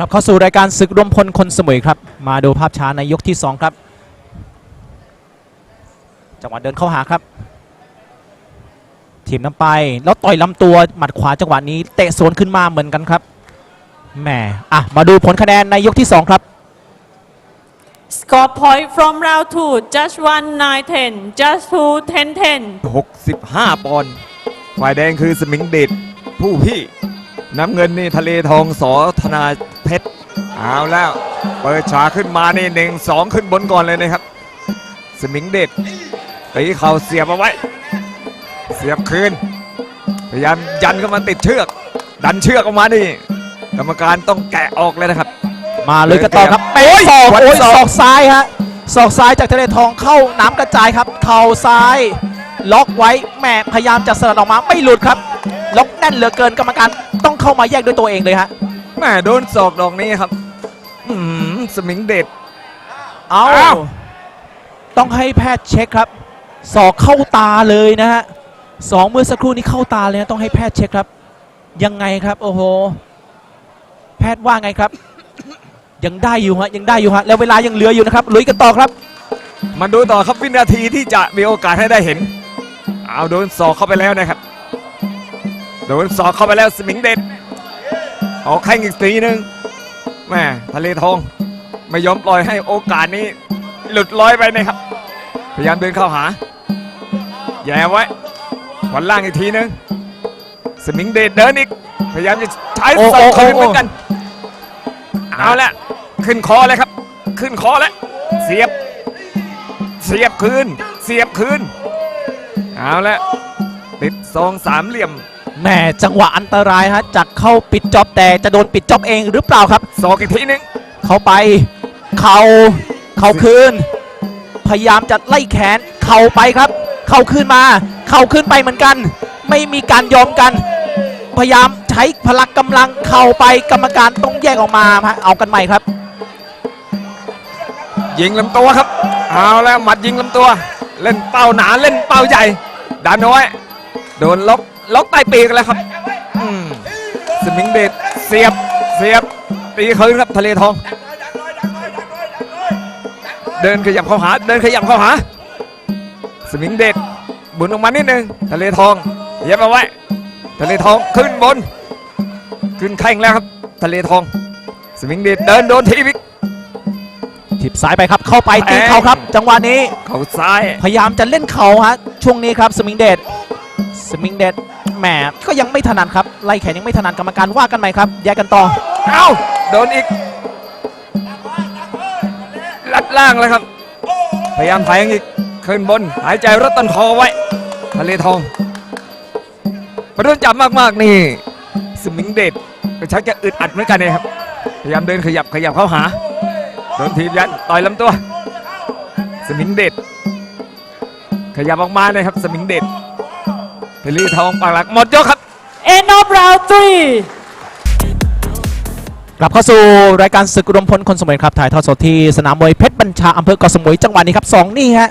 กลับเข้าสู่รายการศึกรวมพลคนสมุยครับ มาดูภาพช้าในยกที่ 2 ครับ จังหวะเดินเข้าหาครับ ทีมน้ำไป แล้วต่อยลำตัวหมัดขวาจังหวะนี้เตะสวนขึ้นมาเหมือนกันครับแหมอะมาดูผลคะแนนในยกที่ 2 ครับ Score point from round two, just one nine ten, just two ten ten. 65 ปอนด์ฝ่ายแดงคือสมิงเดชผู้พี่ น้ำเงินนี่ทะเลทองสอธนา เพชรเอาแล้วเปิดฉากขึ้นมานี่หนึ่งสองขึ้นบนก่อนเลยนะครับ สมิงเดชตีเข่าเสียบเอาไว้ เสียบคืน พยายามยันเข้ามาติดเชือก ดันเชือกออกมานี่กรรมการต้องแกะออกเลยนะครับ มาเลยกันต่อครับโอ้เป๊ะยศอกวัดโอ้ยศอกศอกซ้ายฮะศอกซ้ายจากทะเลทองเข้าน้ำกระจายครับ เข่าซ้าย ล็อกไว้แหมพยายามจะสลัดออกมาไม่หลุดครับ ล็อกแน่นเหลือเกินกรรมการต้องเข้ามาแยกด้วยตัวเองเลยฮะ แม่โดนศอกดอกนี้ครับ อืมสมิงเดชเอาอ้าว ต้องให้แพทย์เช็คครับศอกเข้าตาเลยนะฮะสองเมื่อสักครู่นี้เข้าตาเลยนะต้องให้แพทย์เช็คครับ ยังไงครับโอ้โหแพทย์ว่าไงครับ ยังได้อยู่ฮะยังได้อยู่ฮะแล้วเวลายังเหลืออยู่นะครับลุยกันต่อครับ มาดูต่อครับวินาทีที่จะมีโอกาสให้ได้เห็น เอาโดนศอกเข้าไปแล้วนะครับ โดนศอกเข้าไปแล้วสมิงเด็ด ออกแข้งอีกทีหนึงแม่ทะเลทองไม่ยอมปล่อยให้โอกาสนี้ หลุดลอยไปนะครับ พยายามเดินเข้าหา แย่ไว้วันล่างอีกทีหนึง สมิงเดชเดินอีก พยายามจะใช้โอ้ศอกโอ้คืนโอ้เหมือนกัน เอาละขึ้นคอเลยครับ ขึ้นคอแล้ว เสียบ เสียบคืน เสียบคืน เอาละติดซองสามเหลี่ยม แหมจังหวะอันตรายฮะจากเข้าปิดจ็อบแต่จะโดนปิดจ็อบเองหรือเปล่าครับศอกอีกทีหนึงเข้าไป เข่าเข่าคืน พยายามจะไล่แขน เข่าไปครับ เข่าคืนมา เข่าขึ้นไปเหมือนกัน ไม่มีการยอมกัน พยายามใช้พลังกำลังเข่าไปกรรมการต้องแยกออกมาฮะเอากันใหม่ครับ ยิงลำตัวครับ เอาแล้วหมัดยิงลำตัว เล่นเป้าหนาเล่นเป้าใหญ่ดันเอาไว้โดนล็อก ล็อกใต้ปีกแล้วครับอืมสมิงเดชเสียบเสียบตีคืนครับทะเลทอง เดินขยับเข้าหา เดินขยับเข้าหา สมิงเดชบุนออกมานิดนึงทะเลทองเย็บเอาไว้ทะเลทองขึ้นบน ขึ้นแข่งแล้วครับ ทะเลทอง สมิงเดชเดินโดนทีพิกทิบซ้ายไปครับเข้าไปตีแทงเข่าครับ จังหวะนี้ เขาซ้าย พยายามจะเล่นเข่าฮะช่วงนี้ครับสมิงเดช สมิงเดชแหมก็ยังไม่ถนัดครับ ไล่แขนยังไม่ถนัดกรรมการว่ากันใหม่ครับ แยกกันต่อ เอ้าโดนอีก ลัดล่างเลยครับ พยายามแทงอีก ขึ้นบน หายใจรถต้นคอไว้ ทะเลทองพอโดนจับมากๆนี่ สมิงเดชก็ชักจะอึดอัดเหมือนกันเลยครับ พยายามเดินขยับขยับเข้าหา โดนทีบยันต่อยลำตัว สมิงเดชขยับออกมาเลยครับ สมิงเดช ทะเลทองปากหลักหมดยกครับ End of round three. กลับเข้าสู่รายการศึกรวมพลคนสมุยครับถ่ายทอดสดที่สนามมวยเพชรบัญชาอำเภอเกาะสมุยจังหวะนี้ครับสองนี่ฮะ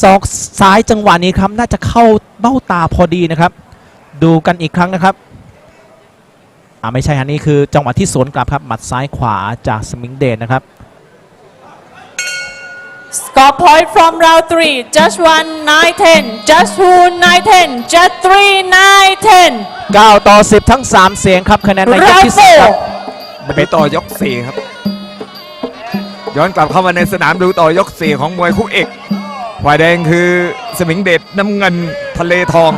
ศอกซ้ายจังหวะนี้ครับน่าจะเข้าเบ้าตาพอดีนะครับ ดูกันอีกครั้งนะครับอ่าไม่ใช่ฮะนี่คือจังหวะที่สวนกลับครับหมัดซ้ายขวาจากสมิงเดชนะครับ Score point from round three, just one nine ten, just two nine ten, just three nine ten. 9ต่อ 10 ทั้ง 3 เสียงครับคะแนนในยก Round ที่สี่ครับ four. ไปต่อยกสี่ครับ ย้อนกลับเข้ามาในสนามดูต่อยกสี่ของมวยคู่เอกฝ่ายแดงคือสมิงเดชน้ำเงินทะเลทอง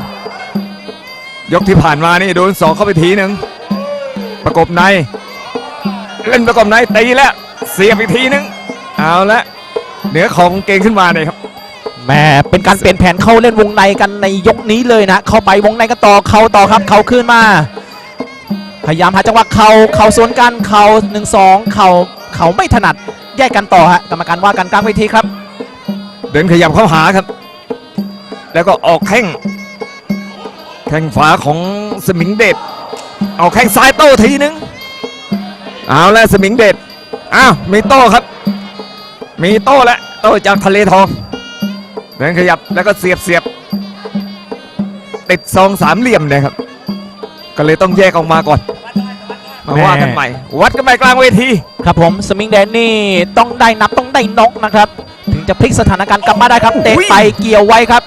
ยกที่ผ่านมานี่โดนสองเข้าไปทีหนึ่งประกบใน เล่นประกบในตีแล้วเสียบอีกทีหนึงเอาละ เหนือของเกงขึ้นมาเลยครับแหม่เป็นการเปลี่ยนแผนเข้าเล่นวงในกันในยกนี้เลยนะ เข้าไปวงในกันต่อเข้าต่อครับ เข้าขึ้นมา พยายามหาจังหวะเข่าเข่าสวนกันเข่าหนึ่งสองเข่าเข่าไม่ถนัดแยกกันต่อฮะกรรมการว่ากันกลางเวทีครับ เดินขยับเข้าหาครับ แล้วก็ออกแข้งแข้งขวาของสมิงเดชเอาแข้งซ้ายโต้ทีนึงเอาแล้วสมิงเดชอ้าวมีโต้ครับ มีโต้แล้วโต้จากทะเลทองเดินขยับแล้วก็เสียบเสียบติดซองสามเหลี่ยมเลยครับ ก็เลยต้องแยกออกมาก่อน มาว่ากันใหม่ วัดกันใหม่กลางเวที ครับผมสมิงแดนนี่ต้องได้นับต้องได้นกนะครับ ถึงจะพลิกสถานการณ์กลับมาได้ครับเตะอุ้ยไปเกี่ยวไว้ครับ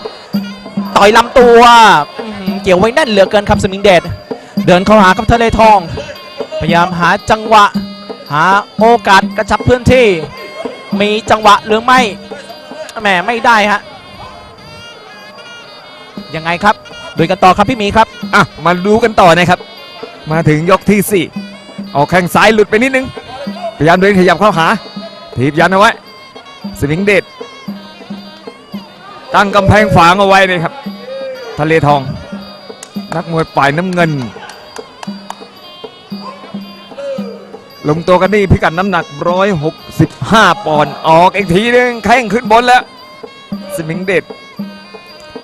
ต่อยลำตัวอื้อหือเกี่ยวไว้แน่นเหลือเกินครับสมิงเดชเดินเข้าหากับทะเลทอง พยายามหาจังหวะ หาโอกาสกระชับพื้นที่ มีจังหวะหรือไม่แหมไม่ได้ฮะยังไงครับดูกันต่อครับพี่มีครับอะมาดูกันต่อนะครับ มาถึงยกที่4เอาแข้งซ้ายหลุดไปนิดนึงพยายามเดินขยับเข้าหาถีบยันเอาไว้สวิงเดชตั้งกำแพงฝางเอาไว้เลยครับ ทะเลทอง นักมวยฝ่ายน้ำเงิน ลงตัวกันนี่พิกัดน้ำหนัก 165 ปอนด์ออกอีกทีนึงแข้งขึ้นบนแล้ว สมิงเดช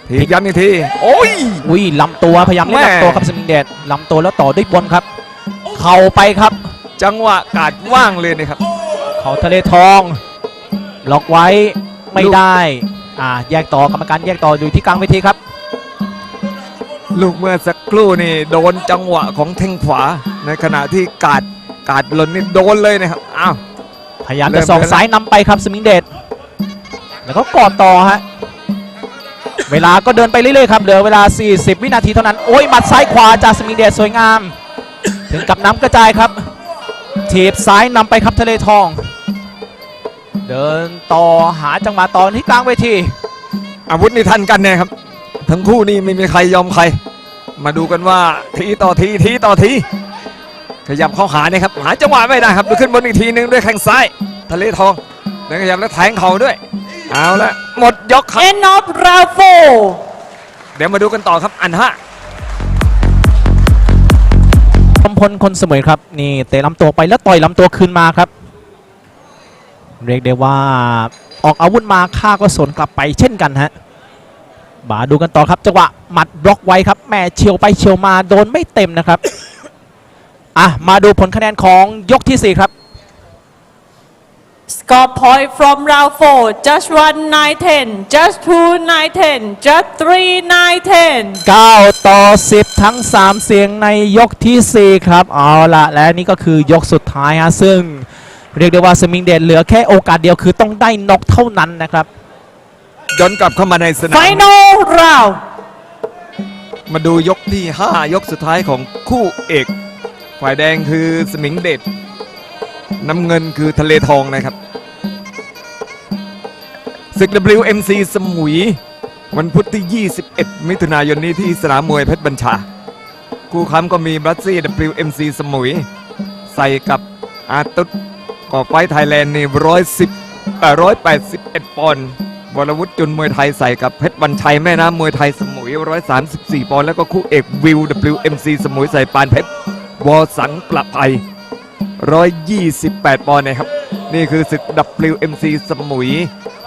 ถีบยันอีกที โอ้ยอุ้ยลำตัวพยายามเล่นแม่ลำตัวครับสมิงเดชลำตัวแล้วต่อด้วยบนครับ เข่าไปครับ จังหวะกาดว่างเลยนะครับ เขาทะเลทองล็อกไว้ไม่ได้อ่าแยกต่อกรรมการแยกต่ออยู่ที่กลางเวทีครับ ลูกเมื่อสักครู่นี่โดนจังหวะของแข้งขวาในขณะที่กาด กาดหล่นนี่โดนเลยนะครับอ้าวพยายามเริ่จะมสองแล้วซ้ายนำไปครับสมิงเดชแล้วก็กอดต่อฮะเวลาก็เดินไปเรื่อยๆครับเหลือเวลา 40 วินาทีเท่านั้น โอ้ยหมัดซ้ายขวาจากสมิงเดชสวยงาม ถึงกับน้ำกระจายครับถีบซ้ายนำไปครับทะเลทอง เดินต่อหาจังหวะต่อที่กลางเวที อาวุธนี่ทันกันเนี่ยครับ ทั้งคู่นี่ไม่มีใครยอมใคร มาดูกันว่าทีต่อทีทีต่อที ขยับเข้าหาเนี่ยครับหาจังหวะไม่ได้ครับดูขึ้นบนอีกทีนึงด้วยแข้งซ้าย ทะเลทองเดินขยับแล้วแทงเข่าด้วย เอาละหมดยกครับ End of round four เดี๋ยวมาดูกันต่อครับอันห้าพมพลคนเสมอครับนี่เตะลำตัวไปแล้วต่อยลำตัวคืนมาครับ เรียกได้ว่าออกอาวุธมาค่าก็สวนกลับไปเช่นกันฮะมาดูกันต่อครับจังหวะหมัดบล็อกไว้ครับแม่เฉียวไปเฉียวมาโดนไม่เต็มนะครับ อะมาดูผลคะแนนของยกทีสี่ 4 ครับ Score point from round four just one nine ten just two nine ten just three nine ten 9 ต่อ 10 ทั้ง 3 เสียงในยกทีสี่4 ครับ เอาละและนี่ก็คือยกสุดท้ายฮะซึ่งเรียกได้ว่าสมิงเดชเหลือแค่โอกาสเดียวคือต้องได้น็อกเท่านั้นนะครับ ย้อนกลับเข้ามาในสนาม Final round มาดูยกที่ 5 ยกสุดท้ายของคู่เอก ฝ่ายแดงคือสมิงเดชน้ำเงินคือทะเลทองนะครับศึก WMC สมุย วันพุธที่ 21 มิถุนายนนี้ที่สนามมวยเพชรบัญชา คู่ค้ำก็มีบรัสซี่ WMC สมุย ใส่กับอาตุตก่อไฟไทยแลนด์นี่ร้อยสิบร้อยแปดสิบเอ็ดปอนด์วรวุฒิจุนมวยไทยใส่กับเพชรบัญชัยแม่น้ำมวยไทยสมุยร้อยสามสิบสี่ปอนด์แล้วก็คู่เอกวิว WMC สมุยใส่ปานเพชร วอสังประภัยร้อยยี่สิบแปอนด์นะครับ นี่คือศึก WMC สมุย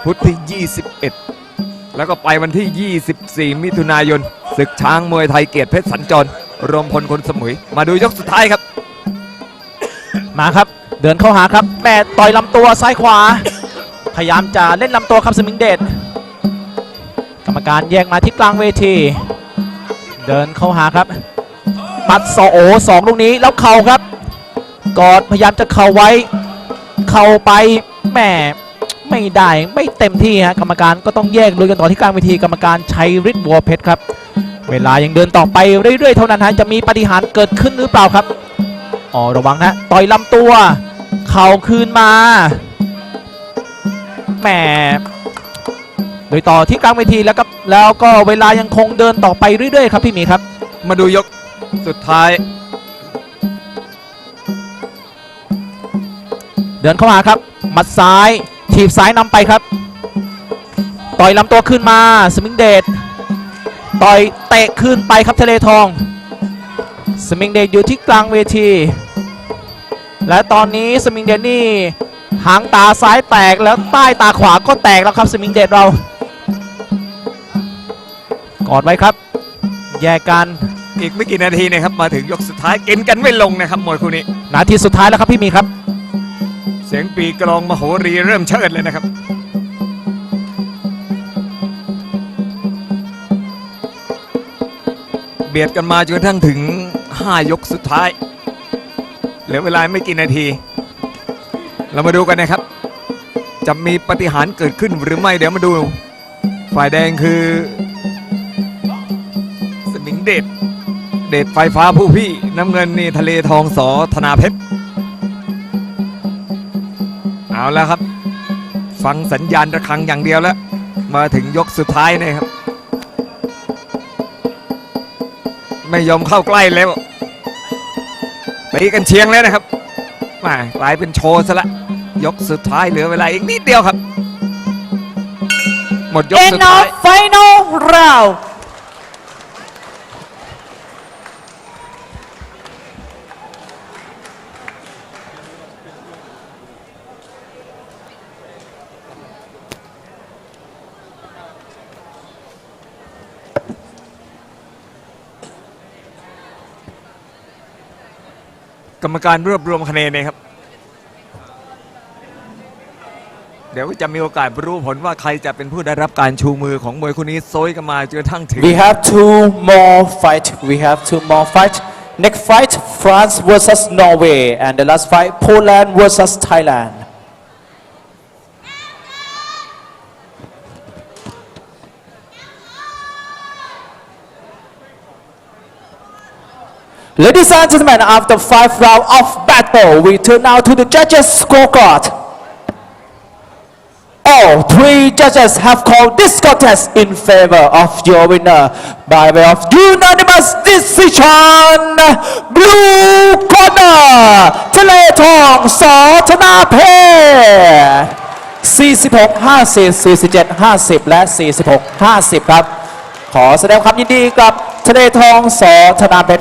พุธที่ 21 แล้วก็ไปวันที่ 24 มิถุนายน ศึกช้างมวยไทยเกียรติเพชรสัญจร รวมพลคนสมุย มาดูยกสุดท้ายครับ มาครับ เดินเข้าหาครับแม่ต่อยลำตัวซ้ายขวา พยายามจะเล่นลำตัวครับสมิงเดชกรรมการแยกมาที่กลางเวที เดินเข้าหาครับ มัดสอโอสองลูกนี้แล้วเข่าครับ กอดพยายามจะเข่าไว้ เข่าไปแหม่ไม่ได้ไม่เต็มที่ฮะกรรมการก็ต้องแยกลุยกันต่อที่กลางเวทีกรรมการชัยฤทธิ์บัวเพชรครับ เวลายังเดินต่อไปเรื่อยๆเท่านั้นฮะจะมีปาฏิหารย์เกิดขึ้นหรือเปล่าครับอ๋อระวังนะต่อยลำตัว เข่าคืนมาแหมโดยต่อที่กลางเวทีแล้วก็แล้วก็เวลายังคงเดินต่อไปเรื่อยๆ ครับพี่หมีครับ มาดูยก สุดท้าย เดินเข้ามาครับหมัดซ้ายถีบซ้ายนำไปครับ ต่อยลำตัวขึ้นมาสมิงเดชต่อยเตะขึ้นไปครับทะเลทอง สมิงเดชอยู่ที่กลางเวที และตอนนี้สมิงเดชนี่หางตาซ้ายแตกแล้วใต้ตาขวาก็แตกแล้วครับสมิงเดชเรากอดไว้ครับ แยกกัน อีกไม่กี่นาทีนะครับมาถึงยกสุดท้ายกินกันไม่ลงนะครับมวยคู่นี้ นาทีสุดท้ายแล้วครับพี่หมีครับ เสียงปีกลองมโหรีเริ่มเชิดเลยนะครับ เบียดกันมาจนกระทั่งถึง 5 ยกสุดท้าย เหลือเวลาไม่กี่นาที เรามาดูกันนะครับ จะมีปาฏิหารย์เกิดขึ้นหรือไม่เดี๋ยวมาดู ฝ่ายแดงคือ สมิงเดช เดชไฟฟ้าผู้พี่น้ำเงินนี่ทะเลทองสอธนาเพชรเอาแล้วครับ ฟังสัญญาณระฆังอย่างเดียวแล้ว มาถึงยกสุดท้ายนะครับ ไม่ยอมเข้าใกล้แล้วตีกันเชียงแล้วนะครับมากลายเป็นโชว์ซะละยกสุดท้ายเหลือเวลาอีกนิดเดียวครับ หมดยกสุดท้าย of final round. รรมการรวบรวมคะแนนนะครับ เดี๋ยวจะมีโอกาสรู้ผลว่าใครจะเป็นผู้ได้รับการชูมือของมวยคู่นี้โซยกันมาจนกระทั่งถึง We have two more fight. We have two more fight. Next fight, France versus Norway, and the last fight, Poland versus Thailand. Ladies and gentlemen, after five rounds of battle, we turn now to the judges' scorecard. All three judges have called this contest in favor of your winner by way of unanimous decision. Blue corner ทะเลทองสอธนาเพชร46 50 47 50 และ 46 50 ครับ ขอแสดงความยินดีกับทะเลทองสอธนาเพชร